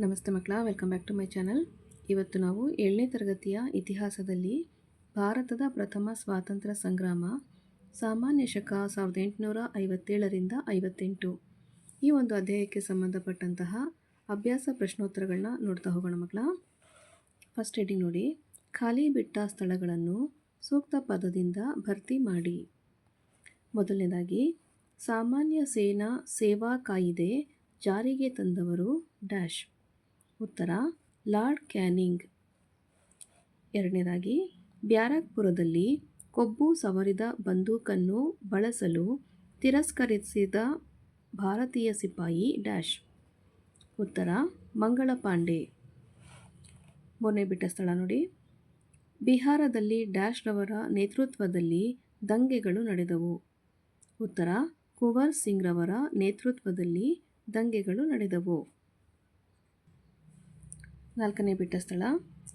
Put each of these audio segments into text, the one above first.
ನಮಸ್ತೆ ಮಕ್ಕಳ welcome back to my channel ಇವತ್ತು ನಾವು ಏಳನೇ ತರಗತಿಯ ಇತಿಹಾಸದಲ್ಲಿ ಭಾರತದ ಪ್ರಥಮ ಸ್ವಾತಂತ್ರ್ಯ ಸಂಗ್ರಾಮ ಸಾಮಾನ್ಯ ಶಕ ಸಾವಿರದ ಎಂಟುನೂರ ಐವತ್ತೇಳರಿಂದ ಐವತ್ತೆಂಟು. ಈ ಒಂದು ಅಧ್ಯಾಯಕ್ಕೆ ಸಂಬಂಧಪಟ್ಟಂತಹ ಅಭ್ಯಾಸ ಪ್ರಶ್ನೋತ್ತರಗಳನ್ನ ನೋಡ್ತಾ ಹೋಗೋಣ ಮಕ್ಕಳ. ಫಸ್ಟ್ ಹೆಡಿಂಗ್ ನೋಡಿ, ಖಾಲಿ ಬಿಟ್ಟ ಸ್ಥಳಗಳನ್ನು ಸೂಕ್ತ ಪದದಿಂದ ಭರ್ತಿ ಮಾಡಿ. ಮೊದಲನೇದಾಗಿ, ಸಾಮಾನ್ಯ ಸೇನಾ ಸೇವಾ ಕಾಯಿದೆ ಜಾರಿಗೆ ತಂದವರು ಡ್ಯಾಶ್. ಉತ್ತರ, ಲಾರ್ಡ್ ಕ್ಯಾನಿಂಗ್. ಎರಡನೇದಾಗಿ, ಬ್ಯಾರಕ್ಪುರದಲ್ಲಿ ಕೊಬ್ಬು ಸವರಿದ ಬಂದೂಕನ್ನು ಬಳಸಲು ತಿರಸ್ಕರಿಸಿದ ಭಾರತೀಯ ಸಿಪಾಯಿ ಡ್ಯಾಶ್. ಉತ್ತರ ಮಂಗಳ ಪಾಂಡೆ ಮೊನ್ನೆ ಬಿಟ್ಟ ಸ್ಥಳ ನೋಡಿ. ಬಿಹಾರದಲ್ಲಿ ಡ್ಯಾಶ್ ರವರ ನೇತೃತ್ವದಲ್ಲಿ ದಂಗೆಗಳು ನಡೆದವು. ಉತ್ತರ, ಕುವರ್ ಸಿಂಗ್ರವರ ನೇತೃತ್ವದಲ್ಲಿ ದಂಗೆಗಳು ನಡೆದವು. ನಾಲ್ಕನೇ ಬಿಟ್ಟ ಸ್ಥಳ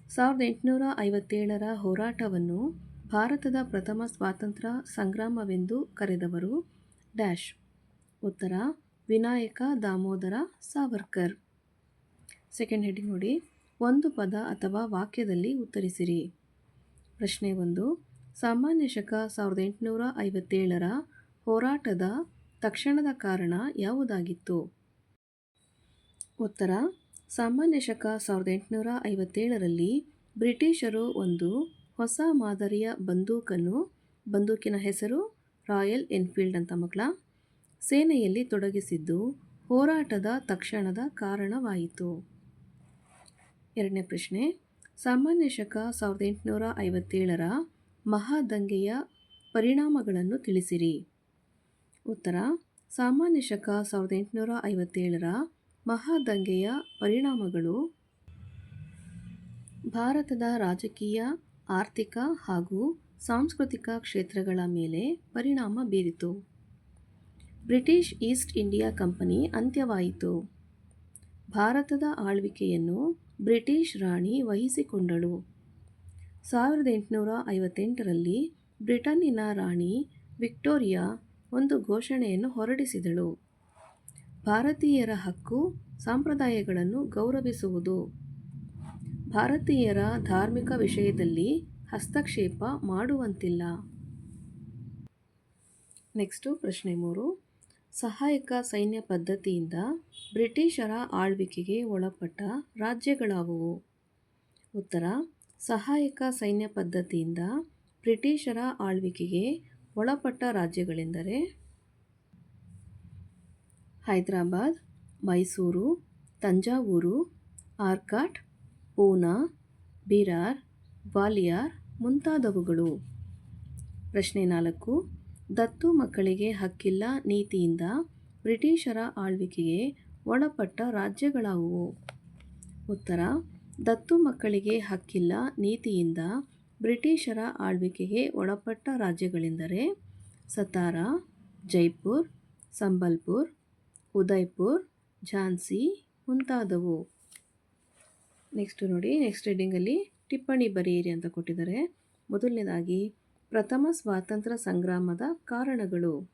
ಸಾವಿರದ ಎಂಟುನೂರ ಐವತ್ತೇಳರ ಹೋರಾಟವನ್ನು ಭಾರತದ ಪ್ರಥಮ ಸ್ವಾತಂತ್ರ್ಯ ಸಂಗ್ರಾಮವೆಂದು ಕರೆದವರು ಡ್ಯಾಶ್. ಉತ್ತರ, ವಿನಾಯಕ ದಾಮೋದರ ಸಾವರ್ಕರ್. ಸೆಕೆಂಡ್ ಹೆಡ್ಡಿಂಗ್ ನೋಡಿ. ಒಂದು ಪದ ಅಥವಾ ವಾಕ್ಯದಲ್ಲಿ ಉತ್ತರಿಸಿರಿ. ಪ್ರಶ್ನೆ ಒಂದು. ಸಾಮಾನ್ಯ ಶಕ ಸಾವಿರದ ಎಂಟುನೂರ ಐವತ್ತೇಳರ ಹೋರಾಟದ ತಕ್ಷಣದ ಕಾರಣ ಯಾವುದಾಗಿತ್ತು? ಉತ್ತರ ಸಾಮಾನ್ಯ ಶಕ ಸಾವಿರದ ಎಂಟುನೂರ ಐವತ್ತೇಳರಲ್ಲಿ ಬ್ರಿಟಿಷರು ಒಂದು ಹೊಸ ಮಾದರಿಯ ಬಂದೂಕನ್ನು, ಬಂದೂಕಿನ ಹೆಸರು ರಾಯಲ್ ಎನ್ಫೀಲ್ಡ್ ಅಂತ ಮಕ್ಕಳ ಸೇನೆಯಲ್ಲಿ ತೊಡಗಿಸಿದ್ದು ಹೋರಾಟದ ತಕ್ಷಣದ ಕಾರಣವಾಯಿತು. ಎರಡನೇ ಪ್ರಶ್ನೆ, ಸಾಮಾನ್ಯ ಶಕ ಸಾವಿರದ ಎಂಟುನೂರ ಐವತ್ತೇಳರ ಮಹಾದಂಗೆಯ ಪರಿಣಾಮಗಳನ್ನು ತಿಳಿಸಿರಿ. ಉತ್ತರ, ಸಾಮಾನ್ಯ ಶಕ ಸಾವಿರದ ಎಂಟುನೂರ ಐವತ್ತೇಳರ ಮಹಾದಂಗೆಯ ಪರಿಣಾಮಗಳು ಭಾರತದ ರಾಜಕೀಯ, ಆರ್ಥಿಕ ಹಾಗೂ ಸಾಂಸ್ಕೃತಿಕ ಕ್ಷೇತ್ರಗಳ ಮೇಲೆ ಪರಿಣಾಮ ಬೀರಿತು. ಬ್ರಿಟಿಷ್ ಈಸ್ಟ್ ಇಂಡಿಯಾ ಕಂಪನಿ ಅಂತ್ಯವಾಯಿತು. ಭಾರತದ ಆಳ್ವಿಕೆಯನ್ನು ಬ್ರಿಟಿಷ್ ರಾಣಿ ವಹಿಸಿಕೊಂಡಳು. ಸಾವಿರದ ಎಂಟುನೂರ ಐವತ್ತೆಂಟರಲ್ಲಿ ಬ್ರಿಟನ್ನಿನ ರಾಣಿ ವಿಕ್ಟೋರಿಯಾ ಒಂದು ಘೋಷಣೆಯನ್ನು ಹೊರಡಿಸಿದಳು. ಭಾರತೀಯರ ಹಕ್ಕು ಸಂಪ್ರದಾಯಗಳನ್ನು ಗೌರವಿಸುವುದು. ಭಾರತೀಯರ ಧಾರ್ಮಿಕ ವಿಷಯದಲ್ಲಿ ಹಸ್ತಕ್ಷೇಪ ಮಾಡುವಂತಿಲ್ಲ. ನೆಕ್ಸ್ಟು ಪ್ರಶ್ನೆ ಮೂರು. ಸಹಾಯಕ ಸೈನ್ಯ ಪದ್ಧತಿಯಿಂದ ಬ್ರಿಟಿಷರ ಆಳ್ವಿಕೆಗೆ ಒಳಪಟ್ಟ ರಾಜ್ಯಗಳಾವುವು? ಉತ್ತರ. ಸಹಾಯಕ ಸೈನ್ಯ ಪದ್ಧತಿಯಿಂದ ಬ್ರಿಟಿಷರ ಆಳ್ವಿಕೆಗೆ ಒಳಪಟ್ಟ ರಾಜ್ಯಗಳೆಂದರೆ ಹೈದರಾಬಾದ್, ಮೈಸೂರು, ತಂಜಾವೂರು, ಆರ್ಕಾಟ್, ಪೂನಾ, ಬಿರಾರ್, ಗ್ವಾಲಿಯರ್ ಮುಂತಾದವುಗಳು. ಪ್ರಶ್ನೆ ನಾಲ್ಕು. ದತ್ತು ಮಕ್ಕಳಿಗೆ ಹಕ್ಕಿಲ್ಲ ನೀತಿಯಿಂದ ಬ್ರಿಟಿಷರ ಆಳ್ವಿಕೆಗೆ ಒಳಪಟ್ಟ ರಾಜ್ಯಗಳಾವುವು? ಉತ್ತರ. ದತ್ತು ಮಕ್ಕಳಿಗೆ ಹಕ್ಕಿಲ್ಲ ನೀತಿಯಿಂದ ಬ್ರಿಟಿಷರ ಆಳ್ವಿಕೆಗೆ ಒಳಪಟ್ಟ ರಾಜ್ಯಗಳೆಂದರೆ ಸತಾರಾ, ಜೈಪುರ್, ಸಂಬಲ್ಪುರ್ ಉದಯ್ಪುರ್, ಝಾನ್ಸಿ ಮುಂತಾದವು. ನೆಕ್ಸ್ಟ್ ನೋಡಿ ನೆಕ್ಸ್ಟ್ ರೀಡಿಂಗಲ್ಲಿ ಟಿಪ್ಪಣಿ ಬರೆಯಿರಿ ಅಂತ ಕೊಟ್ಟಿದ್ದಾರೆ. ಮೊದಲನೇದಾಗಿ, ಪ್ರಥಮ ಸ್ವಾತಂತ್ರ್ಯ ಸಂಗ್ರಾಮದ ಕಾರಣಗಳು.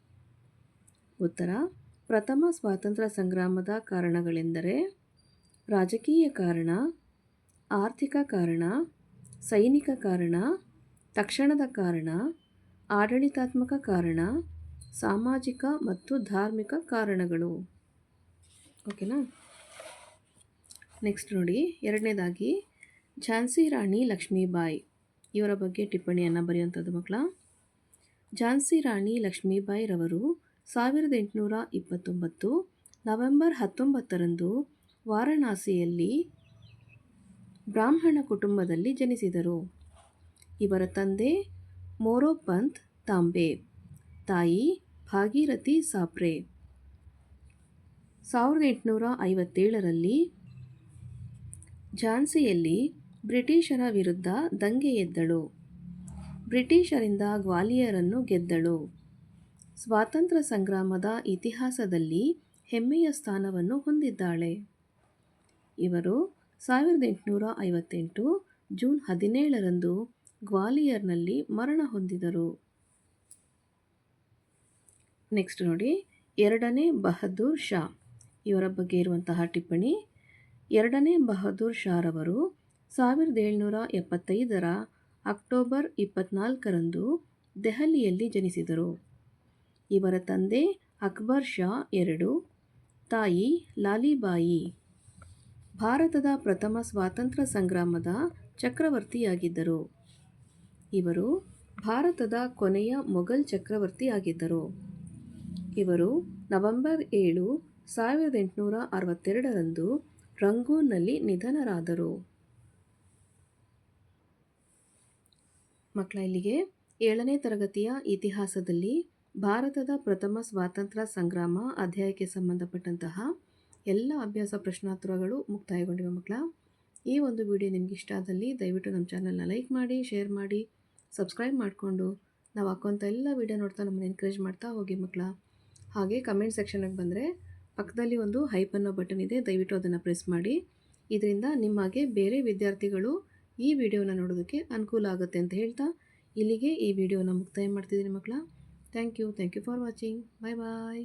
ಉತ್ತರ, ಪ್ರಥಮ ಸ್ವಾತಂತ್ರ್ಯ ಸಂಗ್ರಾಮದ ಕಾರಣಗಳೆಂದರೆ, ರಾಜಕೀಯ ಕಾರಣ, ಆರ್ಥಿಕ ಕಾರಣ, ಸೈನಿಕ ಕಾರಣ, ತಕ್ಷಣದ ಕಾರಣ, ಆಡಳಿತಾತ್ಮಕ ಕಾರಣ, ಸಾಮಾಜಿಕ ಮತ್ತು ಧಾರ್ಮಿಕ ಕಾರಣಗಳು. ಓಕೆನಾ? ನೆಕ್ಸ್ಟ್ ನೋಡಿ, ಎರಡನೇದಾಗಿ, ಝಾನ್ಸಿ ರಾಣಿ ಲಕ್ಷ್ಮೀಬಾಯಿ. ಇವರ ಬಗ್ಗೆ ಟಿಪ್ಪಣಿಯನ್ನು ಬರೆಯುವಂಥದ್ದು ಮಕ್ಕಳ. ಝಾನ್ಸಿ ರಾಣಿ ಲಕ್ಷ್ಮೀಬಾಯಿ ರವರು ಸಾವಿರದ ಎಂಟುನೂರ ಇಪ್ಪತ್ತೊಂಬತ್ತು ನವೆಂಬರ್ ಹತ್ತೊಂಬತ್ತರಂದು ವಾರಣಾಸಿಯಲ್ಲಿ ಬ್ರಾಹ್ಮಣ ಕುಟುಂಬದಲ್ಲಿ ಜನಿಸಿದರು. ಇವರ ತಂದೆ ಮೋರೋಪಂತ್ ತಾಂಬೆ, ತಾಯಿ ಭಾಗೀರಥಿ ಸಾಪ್ರೆ. ಸಾವಿರದ ಎಂಟುನೂರ ಐವತ್ತೇಳರಲ್ಲಿ ಝಾನ್ಸಿಯಲ್ಲಿ ಬ್ರಿಟಿಷರ ವಿರುದ್ಧ ದಂಗೆ ಎದ್ದಳು. ಬ್ರಿಟಿಷರಿಂದ ಗ್ವಾಲಿಯರನ್ನು ಗೆದ್ದಳು. ಸ್ವಾತಂತ್ರ್ಯ ಸಂಗ್ರಾಮದ ಇತಿಹಾಸದಲ್ಲಿ ಹೆಮ್ಮೆಯ ಸ್ಥಾನವನ್ನು ಹೊಂದಿದ್ದಾಳೆ. ಇವರು ಸಾವಿರದ ಎಂಟುನೂರ ಐವತ್ತೆಂಟು ಜೂನ್ ಹದಿನೇಳರಂದು ಗ್ವಾಲಿಯರ್ನಲ್ಲಿ ಮರಣ ಹೊಂದಿದರು. ನೆಕ್ಸ್ಟ್ ನೋಡಿ, ಎರಡನೇ ಬಹದ್ದೂರ್ ಶಾ. ಇವರ ಬಗ್ಗೆ ಇರುವಂತಹ ಟಿಪ್ಪಣಿ. ಎರಡನೇ ಬಹದ್ದೂರ್ ಶಾರವರು ಸಾವಿರದ ಏಳ್ನೂರ ಎಪ್ಪತ್ತೈದರ ಅಕ್ಟೋಬರ್ ಇಪ್ಪತ್ನಾಲ್ಕರಂದು ದೆಹಲಿಯಲ್ಲಿ ಜನಿಸಿದರು. ಇವರ ತಂದೆ ಅಕ್ಬರ್ ಶಾ ಎರಡು, ತಾಯಿ ಲಾಲಿಬಾಯಿ. ಭಾರತದ ಪ್ರಥಮ ಸ್ವಾತಂತ್ರ್ಯ ಸಂಗ್ರಾಮದ ಚಕ್ರವರ್ತಿಯಾಗಿದ್ದರು. ಇವರು ಭಾರತದ ಕೊನೆಯ ಮೊಘಲ್ ಚಕ್ರವರ್ತಿಯಾಗಿದ್ದರು. ಇವರು ನವೆಂಬರ್ ಏಳು ಸಾವಿರದ ಎಂಟುನೂರ ಅರವತ್ತೆರಡರಂದು ರಂಗೂನ್ನಲ್ಲಿ ನಿಧನರಾದರು. ಮಕ್ಕಳ ಇಲ್ಲಿಗೆ ಏಳನೇ ತರಗತಿಯ ಇತಿಹಾಸದಲ್ಲಿ ಭಾರತದ ಪ್ರಥಮ ಸ್ವಾತಂತ್ರ್ಯ ಸಂಗ್ರಾಮ ಅಧ್ಯಾಯಕ್ಕೆ ಸಂಬಂಧಪಟ್ಟಂತಹ ಎಲ್ಲ ಅಭ್ಯಾಸ ಪ್ರಶ್ನೋತ್ತರಗಳು ಮುಕ್ತಾಯಗೊಂಡಿವೆ ಮಕ್ಕಳ ಈ ಒಂದು ವಿಡಿಯೋ ನಿಮ್ಗೆ ಇಷ್ಟ ಆದಲ್ಲಿ ದಯವಿಟ್ಟು ನಮ್ಮ ಚಾನಲ್ನ ಲೈಕ್ ಮಾಡಿ, ಶೇರ್ ಮಾಡಿ, ಸಬ್ಸ್ಕ್ರೈಬ್ ಮಾಡಿಕೊಂಡು ನಾವು ಹಾಕೋಂಥ ಎಲ್ಲ ವಿಡಿಯೋ ನೋಡ್ತಾ ನಮ್ಮನ್ನು ಎನ್ಕರೇಜ್ ಮಾಡ್ತಾ ಹೋಗಿ ಮಕ್ಕಳ ಹಾಗೆ ಕಮೆಂಟ್ ಸೆಕ್ಷನಿಗೆ ಬಂದರೆ ಪಕ್ಕದಲ್ಲಿ ಒಂದು ಹೈಪ್ ಬಟನ್ ಇದೆ, ದಯವಿಟ್ಟು ಅದನ್ನು ಪ್ರೆಸ್ ಮಾಡಿ. ಇದರಿಂದ ನಿಮಗೆ ಬೇರೆ ವಿದ್ಯಾರ್ಥಿಗಳು ಈ ವಿಡಿಯೋನ ನೋಡೋದಕ್ಕೆ ಅನುಕೂಲ ಆಗುತ್ತೆ ಅಂತ ಹೇಳ್ತಾ ಇಲ್ಲಿಗೆ ಈ ವಿಡಿಯೋನ ಮುಕ್ತಾಯ ಮಾಡ್ತಿದ್ದೀನಿ ಮಕ್ಕಳ. Thank you thank you for watching. Bye bye.